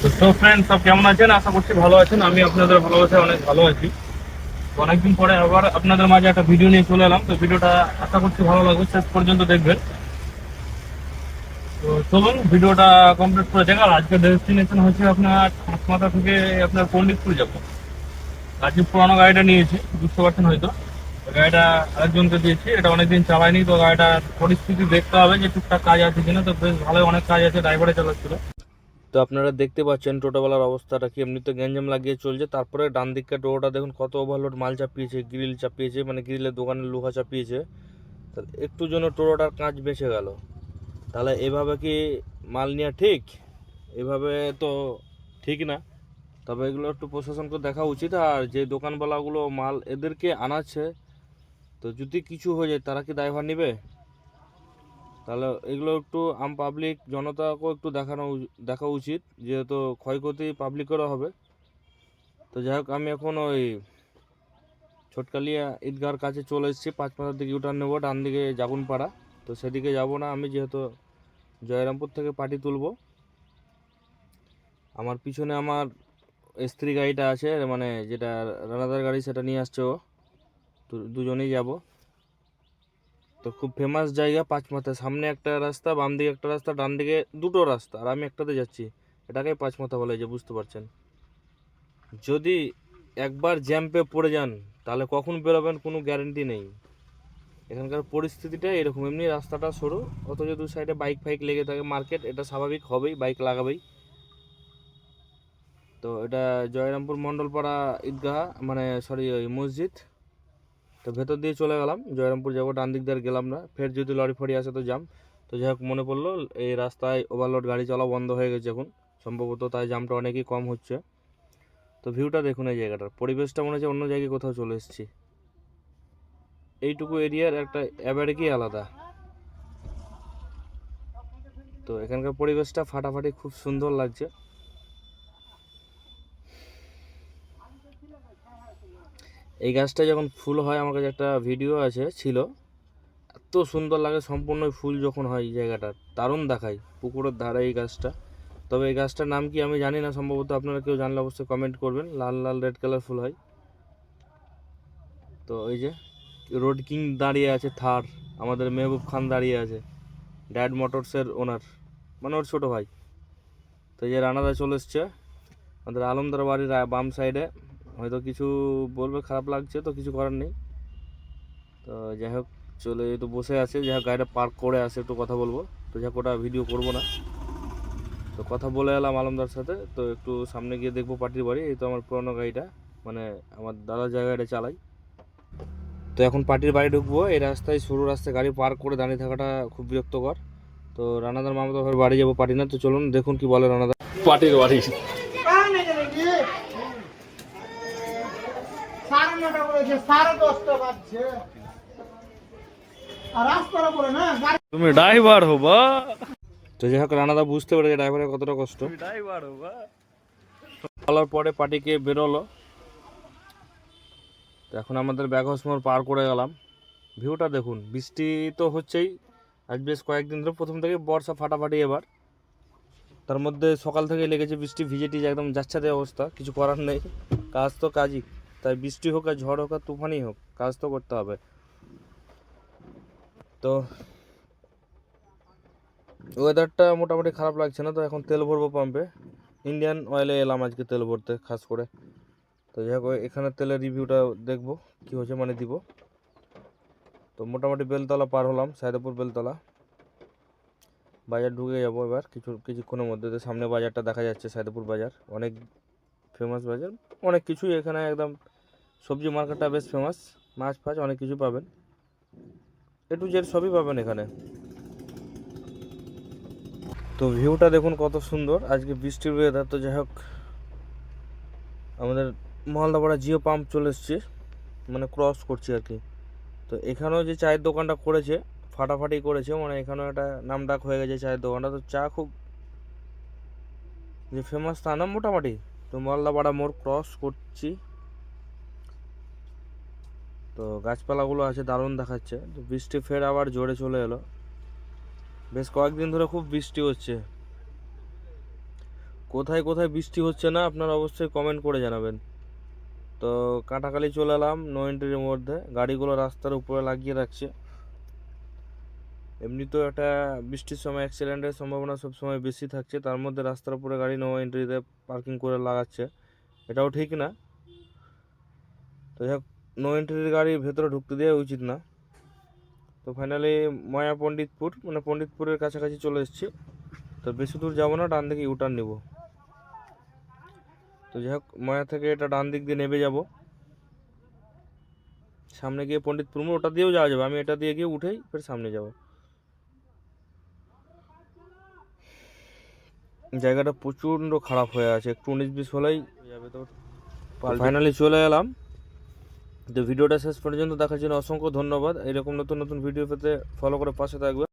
তো ফ্রেন্ড সব কেমন আছেন? আশা করছি ভালো আছেন। আমি আপনাদের ভালোবাসায় অনেক ভালো আছি। অনেকদিন পরে আবার আপনাদের মাঝে একটা ভিডিও নিয়ে চলে এলাম। তো ভিডিওটা আশা করছি ভালো লাগবে। শেষ পর্যন্ত দেখবেন। তো চলুন ভিডিওটা কমপ্লিট করে দেখার। আজকের ডেস্টিনেশন হচ্ছে আপনার মাথা থেকে আপনার পন্ডিতপুর যাব। আজকে পুরানো গাড়িটা নিয়েছি, বুঝতে পারছেন হয়তো। গাড়িটা আরেকজনকে দিয়েছি। এটা অনেকদিন চালাইনি, তো গাড়িটার পরিস্থিতি দেখতে হবে যে টুকটাক কাজ আছে কিনা। তো বেশ ভালোই অনেক কাজ আছে ড্রাইভারে চালাচ্ছিল তো আপনারা দেখতে পাচ্ছেন টোটোবেলার অবস্থাটা কি? এমনিতে গ্যাঞ্জাম লাগিয়ে চলছে। তারপরে ডান দিককার টোটোটা দেখুন, কত ওভারলোড মাল চাপিয়েছে গ্রিল চাপিয়েছে মানে গ্রিলের দোকানের লোহা চাপিয়েছে। তা একটু জন্য টোটোটার কাঁচ বেঁচে গেল। তাহলে এভাবে কি মাল নেওয়া ঠিক? এভাবে তো ঠিক না। তবে এগুলো একটু প্রশাসনকে দেখা উচিত। আর যে দোকানওয়ালাগুলো মাল এদেরকে আনাচ্ছে, তো যদি কিছু হয়ে যায়, তারা কি দায়ভার নেবে? তাহলে এগুলো একটু আম পাবলিক জনতাকেও একটু দেখানো দেখা উচিত, যেহেতু ক্ষয়ক্ষতি পাবলিকেরও হবে। তো যাই হোক, আমি এখন ওই ছোটকালিয়া ঈদগার কাছে চলে এসেছি পাঁচ পাতার দিকে ইউটার্ন নেব ডান দিকে জাগুনপাড়া। তো সেদিকে যাব না, আমি যেহেতু জয়রামপুর থেকে পার্টি তুলব। আমার পিছনে আমার স্ত্রী গাড়িটা আছে মানে যেটা রানাদার গাড়ি, সেটা নিয়ে আসছে ও। দুজনেই যাব। তো খুব ফেমাস জায়গা পাঁচমাথা। সামনে একটা রাস্তা বাম দিকে একটা রাস্তা ডান দিকে দুটো রাস্তা আর আমি একটাতে যাচ্ছি। এটাকেই পাঁচমাথা বলে যে বুঝতে পারছেন। যদি একবার জ্যাম্পে পড়ে যান, তাহলে কখন বেরোবেন কোনো গ্যারেন্টি নেই। এখানকার পরিস্থিতিটা এরকম, এমনি রাস্তাটা সরু, অথচ দু সাইডে বাইক ফাইক লেগে থাকে মার্কেট এটা স্বাভাবিক, হবেই বাইক লাগাবেই। তো এটা জয়রামপুর মণ্ডলপাড়া ঈদগাহ মানে সরি ওই মসজিদ। তো ভেতর দিয়ে চলে গেলাম, জয়রামপুর যাব, ডান দিক দিয়ে গেলাম না। ফের যদি লরি ফরি আসে তো জাম তো যাই হোক, মনে পড়ল, এই রাস্তায় ওভারলোড গাড়ি চলা বন্ধ হয়ে গেছে এখন। সম্ভবত তাই জামটা অনেকই কম হচ্ছে। তো ভিউটা দেখুন এই জায়গাটার। পরিবেশটা মনে হচ্ছে অন্য জায়গায় কোথাও চলে এসেছি। এইটুকু এরিয়ার একটা অ্যাবারেকই আলাদা। তো এখানকার পরিবেশটা ফাটাফাটি খুব সুন্দর লাগছে। এই গাছটা যখন ফুল হয়, আমার কাছে একটা ভিডিও আছে, ছিল। এত সুন্দর লাগে, সম্পূর্ণ ফুল যখন হয় এই জায়গাটা, দারুণ দেখায়, পুকুরের ধারে এই গাছটা। তবে এই গাছটার নাম কি আমি জানি না, সম্ভবত আপনারা কেউ জানলে অবশ্যই কমেন্ট করবেন। লাল লাল রেড কালার ফুল হয়। তো ওই যে রোড কিং দাঁড়িয়ে আছে, থার। আমাদের মেহবুব খান দাঁড়িয়ে আছে ড্যাড মোটরসের ওনার মানে ওর ছোটো ভাই। তো এই যে রানাদা চলে এসছে, আমাদের আলমদার বাড়ির বাম সাইডে হয়তো কিছু বলবে, খারাপ লাগছে তো কিছু করার নেই। তো যাই হোক, চলে তো বসে আছে, যাই হোক গাড়িটা পার্ক করে আসে একটু কথা বলব। তো যাই হোক, ওটা ভিডিও করব না। তো কথা বলে এলাম আলমদার সাথে, তো একটু সামনে গিয়ে দেখব পার্টির বাড়ি। এই তো আমার পুরোনো গাড়িটা মানে আমার দাদার জায়গাটা চালাই। তো এখন পার্টির বাড়ি ঢুকবো। এই রাস্তায়, সরু রাস্তায় গাড়ি পার্ক করে দাঁড়িয়ে থাকাটা খুব বিরক্তকর। তো রানাদার মামাতো বাড়ি যাব পার্টি না তো চলুন, দেখুন কি বলে রানাদার। পার্টির বাড়ি। সাড়ে বলেছে সাড়ে দশটা বাজছে। আর রাস্তার উপরে না তুমি ড্রাইভার হবা। তো যাই হোক রানাদা বুঝতে পেরেছে ড্রাইভারের কতটা কষ্ট। ড্রাইভার হবা। বলার পরে পার্টিকে বেরোলো। তো এখন আমাদের ব্যাঘস মোড় পার করে গেলাম। ভিউটা দেখুন বৃষ্টি তো হচ্ছেই। আজ বেশ কয়েকদিন ধরে প্রথম থেকে বর্ষা ফাটাফাটি এবার। তার মধ্যে সকাল থেকে লেগেছে বৃষ্টি ভিজে টিজে একদম যাচ্ছাতে অবস্থা কিছু করার নেই। কাজ তো কাজই। তাই বৃষ্টি হোক আর ঝড় হোক আর তুফানই হোক, কাজ তো করতে হবে। তো ওয়েদারটা মোটামুটি খারাপ লাগছে না তো, এখন তেল ভরবো পাম্পে ইন্ডিয়ান অয়েলে এলাম আজকে তেল ভরতে, খাস করে। তো যাই হোক এখানে তেলের রিভিউটা দেখব, কী হয়েছে মানে দিব। তো মোটামুটি বেলতলা পার হলাম, সাইদাপুর বেলতলা। বাজার ঢুকে যাব এবার, কিছু, কিছুক্ষণের মধ্যে। সামনে বাজারটা দেখা যাচ্ছে, সাইদাপুর বাজার। অনেক ফেমাস বাজার। অনেক কিছুই এখানে একদম সবজি মার্কেটটা বেশ ফেমাস মাছ ফাছ অনেক কিছু পাবেন। এ টু জেড সবই পাবেন এখানে। তো ভিউটা দেখুন কত সুন্দর। আজকে বৃষ্টির ওয়েদার তো যাই হোক, আমাদের মালদাপাড়া জিও পাম্প চলে এসছে। মানে ক্রস করছি আর কি। তো এখানেও যে চায়ের দোকানটা করেছে, ফাটাফাটি করেছে মানে এখানেও একটা নাম ডাক হয়ে গেছে চায়ের দোকানটা। তো চা খুব যে ফেমাস তা না মোটামুটি। তো মালদাপাড়া মোড় ক্রস করছি। তো গাছপালাগুলো আছে, দারুণ দেখাচ্ছে। তো বৃষ্টি ফের আবার জোরে চলে এলো। বেশ কয়েকদিন ধরে খুব বৃষ্টি হচ্ছে। কোথায় কোথায় বৃষ্টি হচ্ছে না, আপনারা অবশ্যই কমেন্ট করে জানাবেন। তো কাটাকালি চলে এলাম নো এন্ট্রির মধ্যে। গাড়িগুলো রাস্তার উপরে লাগিয়ে রাখছে। এমনিতেও একটা বৃষ্টির সময় অ্যাক্সিডেন্টের সম্ভাবনা সবসময় বেশি থাকছে। তার মধ্যে রাস্তার উপরে গাড়ি নো এন্ট্রিতে পার্কিং করে লাগাচ্ছে। এটাও ঠিক না। তো যাই হোক নো এন্ট্রির গাড়ি ভেতরে ঢুকতে দেওয়া উচিত না। তো ফাইনালি ময়া পণ্ডিতপুর মানে পণ্ডিতপুরের কাছাকাছি চলে এসেছি। তো বেশি দূর যাব না, ডান দিকে ইউটার্ন নেব। তো যাই হোক ময়া থেকে এটা ডান দিক দিয়ে নেমে যাব। সামনে গিয়ে পণ্ডিতপুর ওটা দিয়েও যাওয়া যাবে। আমি এটা দিয়ে গিয়ে উঠেই ফের সামনে যাব। জায়গাটা প্রচণ্ড খারাপ হয়ে আছে। একটু উনিশ বিশ হলেই যাবে তো ফাইনালি চলে এলাম। তো ভিডিওটা শেষ পর্যন্ত দেখার জন্য অসংখ্য ধন্যবাদ। এরকম নতুন নতুন ভিডিও পেতে ফলো করে পাশে থাকবে।